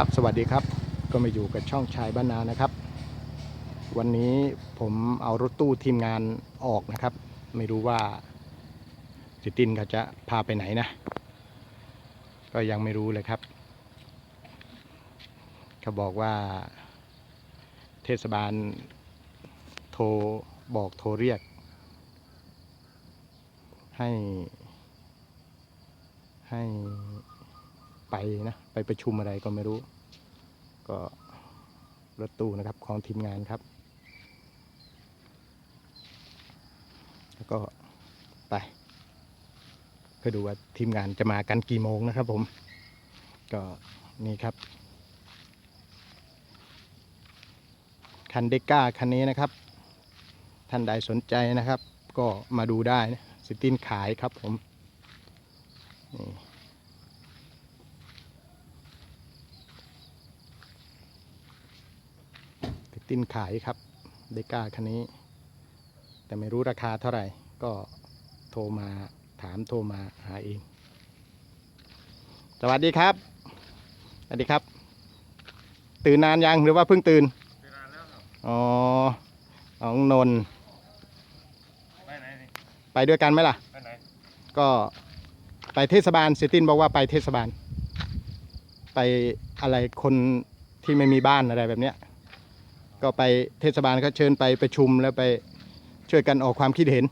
ครับ สวัสดีครับ ก็มาอยู่กับช่องชายบ้านนานะครับ วันนี้ผมเอารถตู้ทีมงานออกนะครับ ไม่รู้ว่าสิตินเขาจะพาไปไหนนะ ก็ยังไม่รู้เลยครับ เขาบอกว่าเทศบาลโทรบอกโทรเรียก ให้ให้ ไปนะไปประชุมอะไรก็ไม่รู้ ก็รถตู้นะครับของทีมงานครับ แล้วก็ไปเพื่อดูว่าทีมงานจะมากันกี่โมงนะครับผม ก็นี่ครับ คันเดก้าคันนี้นะครับ ท่านใดสนใจนะครับ ก็มาดูได้นะสิตินขายครับผมนี่ ตินขายครับ เดก้าคันนี้ แต่ไม่รู้ราคาเท่าไหร่ ก็โทรมาถามโทรมาหาเอง สวัสดีครับ สวัสดีครับ ตื่นนานยังหรือว่าเพิ่งตื่นเวลาแล้วครับ อ๋อของนนท์ไปไหนนี่ไปด้วยกันไหมล่ะ ไปไหน ก็ไปเทศบาลเซตินบอกว่าไปเทศบาล ไปอะไรคนที่ไม่มีบ้านอะไรแบบเนี้ย ก็ไปเทศบาลเขาเชิญไปประชุมแล้วไปช่วยกันออกความคิดเห็น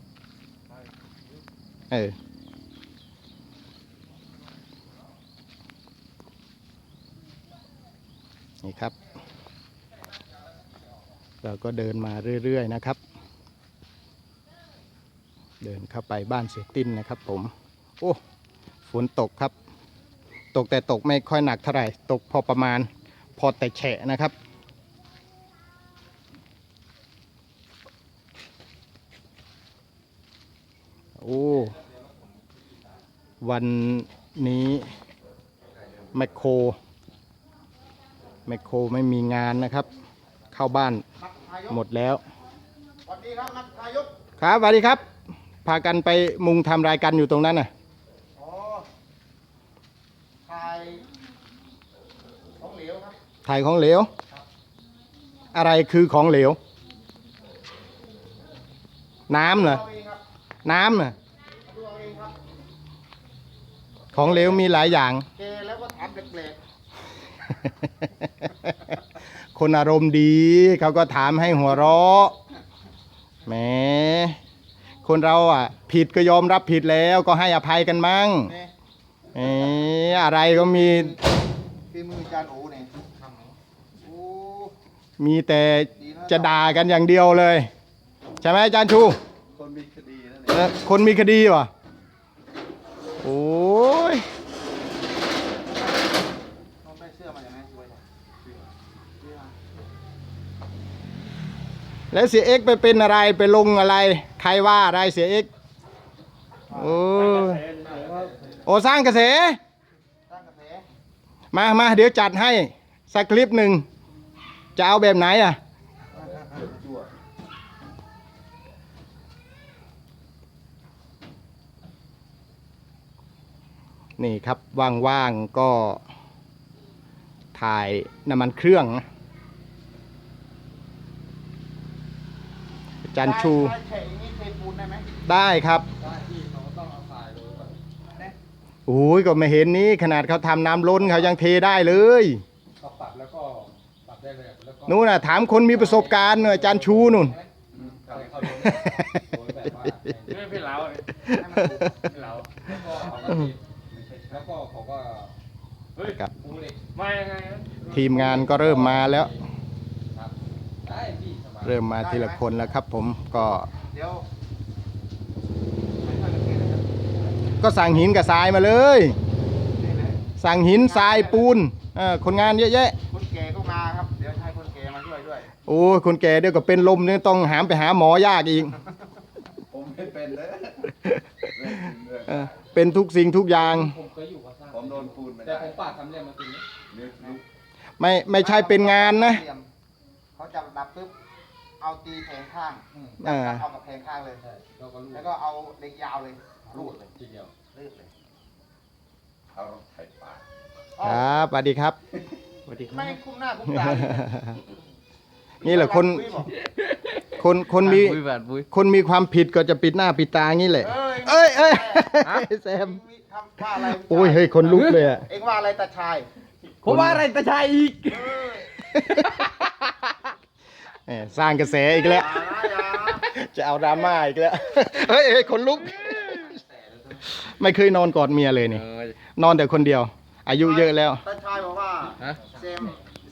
เออนี่ครับ เราก็เดินมาเรื่อย ๆ นะครับ เดินเข้าไปบ้านเสียติ้นนะครับผม โอ้ฝนตกครับ ตกแต่ตกไม่ค่อยหนักเท่าไหร่ ตกพอประมาณ พอแต่แฉะนะครับ โอ้ วันนี้แมคโครแมคโครไม่มีงานนะครับ เข้าบ้านหมดแล้วสวัสดีครับนักนายกครับสวัสดีครับ พากันไปมุงทำรายการอยู่ตรงนั้นน่ะอ๋อถ่ายของเหลวครับถ่ายของเหลว อะไรคือของเหลว น้ำเหรอ น้ำเหรอดูเอาเองครับของเหลวมีหลายอย่างเกแล้วก็ถามแปลกคนอารมณ์ดีเขาก็ถามให้หัวเราะแหมคนเราอะ ผิดก็ยอมรับผิดแล้วก็ให้อภัยกันมั่งๆนี่เอ๊ะอะไรก็มีฝีมืออาจารย์โอเนี่ยโอ้มีแต่ดีนะจะด่ากันอย่างเดียวเลย ใช่ไหมอาจารย์ชูคนมีคดี นั่นเองเออคนมีคดีวะโอ้ยแล้วเสียเอ็กไปเป็นอะไรไปลงอะไร ใครว่าอะไรเสียเอ็กโอ้ยโอสร้างกระแสตั้งกระแสมามาเดี๋ยวจัดให้สักคลิปหนึ่งจะเอาแบบไหนอะ นี่ครับว่างๆก็ถ่ายน้ำมันเครื่องนะอาจารย์ชูได้แฉะอย่างนี้เทปูนได้ไหมได้ครับได้ที่เขาต้องเอาทรายลงก่อนนะโอ้ยก็ไม่เห็นนี้ขนาดเขาทำน้ำล้นเขายังเทได้เลยก็ปรับแล้วก็ปรับได้เลยแล้วก็นู่นน่ะถามคนมีประสบการณ์หน่อยอาจารย์ชูนู่นเข้าเข้าโดยโดยแบบว่านี่พี่เหลาเนี่ยให้มันถูกพี่เหลาแล้ว ก็เขาก็มีแล้วก็เขาก็เฮ้ยครับปูเหล็กมายังไงนะทีมงานก็เริ่มมาแล้ว ครับได้พี่สบายเริ่มมาทีละคนแล้วครับ ผมก็เดี๋ยวไม่ค่อยจะเกลียดนะครับก็สั่งหินกับทรายมาเลยนี่แหละสั่งหินทรายปูนเออคนงานเยอะแยะคนแก่ก็มาครับ เดี๋ยวให้คนแก่มาช่วยด้วยโอ้ยคนแก่เดี๋ยวก็เป็นลมเนี่ยต้องหามไปหาหมอยากอีกผมไม่เป็นเลยเออเป็นทุกสิ่งทุกอย่างผม นปูนไม่แต่ได้ผมปาดทำเรียนมาตรงนี้นึกลุกไม่ไม่ใช่เป็นงานนะเหลี่ยมเขาจับดับปุ๊บ เอาตีแผงข้างอืมอ่า เอากับแผงข้างเลย ใช่เราก็รู้แล้วก็เอาเหล็กยาวเลยรูดเลยทีเดียวรีดเลยเอารถไถป่าครับสวัสดีครับสวัสดีคไม่รับคุ้มหน้าคุ้มตาเลยนี่แหละคน คุยบอก คนคนมีบุยบาดบุยคนมีความผิดก็จะปิดหน้าปิดตางี้แหละ เอ้ยเอ้ยเอ้ยแซมมีคำว่าอะไรโอ้ยเฮ้ยคนลุกเลยอะเอ็งว่าอะไรตาชายผมว่าอะไรตาชายอีกเออแหมสร้างกระแสอีกแล้วอย่านะอย่าจะเอาดราม่าอีกแล้ว เฮ้ยเฮ้ยคนลุก ไม่เคยนอนกอดเมียเลยนี่ นอนแต่คนเดียว อายุเยอะแล้ว ตาชายบอกว่าฮะเซม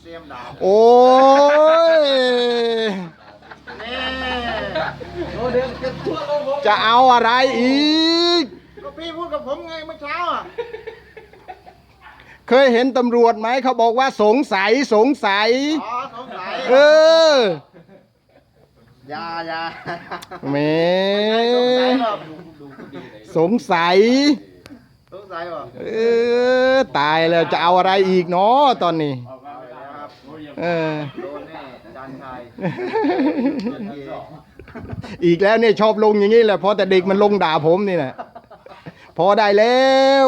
เซมด่าโอ้ยนี่ โอ้เดี๋ยวจะทั่วโลกผมจะเอาอะไรอีก ก็พี่พูดกับผมไงเมื่อเช้าอะเคยเห็นตำรวจไหมเขาบอกว่าสงสัยสงสัย อ๋อสงสัยเอออย่าอย่าแหมสงสัยหรอกสงสัย สงสัยหรอเออ ตายแล้วจะเอาอะไรอีกเนาะตอนนี้ออกมาไม่ได้ครับโอ้ยยังเออ โดนแน่จานชาย อีกแล้วเนี่ยชอบลงอย่างนี้แหละเพราะแต่เด็กมันลงด่าผมนี่แหละพอได้แล้ว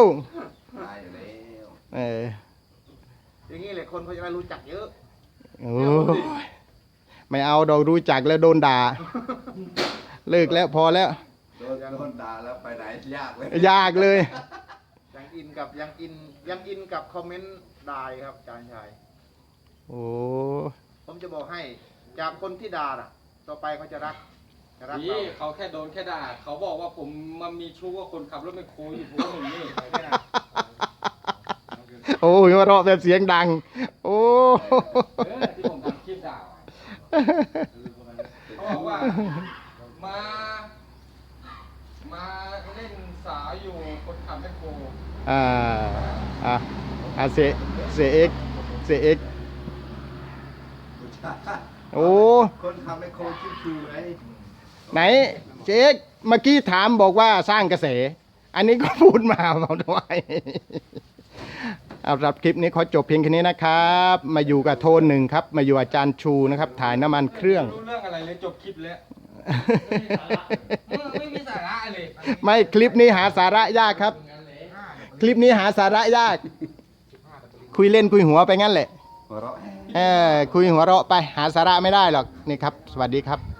ตายแล้วเอออย่างนี้แหละคนเขาจะได้รู้จักเยอะโอ้ยไม่เอาดอกรู้จักแล้วโดนด่า เลิกแล้วพอแล้วโดนโดนด่าแล้วไปไหนยากเลยยากเลย ยังอินกับยังอินยังอินกับคอมเมนต์ด่าครับจานชายโอ้ผมจะบอกให้ จากคนที่ด่าน่ะ ต่อไปเขาจะรักจะรักเรานี่เขาแค่โดนแค่ด่า เขาบอกว่าผมมามีชู้กับคนขับรถไมคโครอยู่ผมก็หนึ่งนี่โอ้ยมาเราะแบบเสียงดัง โอ้ เออที่ผมทำคลิปด่าเขาบอกว่ามา มาเล่นสาวอยู่คนขับแมคโครอ่า อะอะเสเสเอ็กเสเอ็ก โอ้คนทำให้โคชิวคือไงไหนเจ๊กเมื่อกี้ถามบอกว่าสร้างกระแส อันนี้ก็พูดมาบอกด้วยเอารับคลิปนี้ขอจบเพียงแค่นี้นะครับ มาอยู่กับโทนหนึ่งครับ มาอยู่อาจารย์ชูนะครับ ถ่ายน้ำมันเครื่อง รู้เรื่องอะไรเลยจบคลิปแล้วไม่มีสาระเลยไม่คลิปนี้หาสาระยากครับ คลิปนี้หาสาระยาก คุยเล่นคุยหัวไปงั้นแหละหัวเราะเออ คุยหัวเราะไปหาสาระไม่ได้หรอกนี่ครับ สวัสดีครับ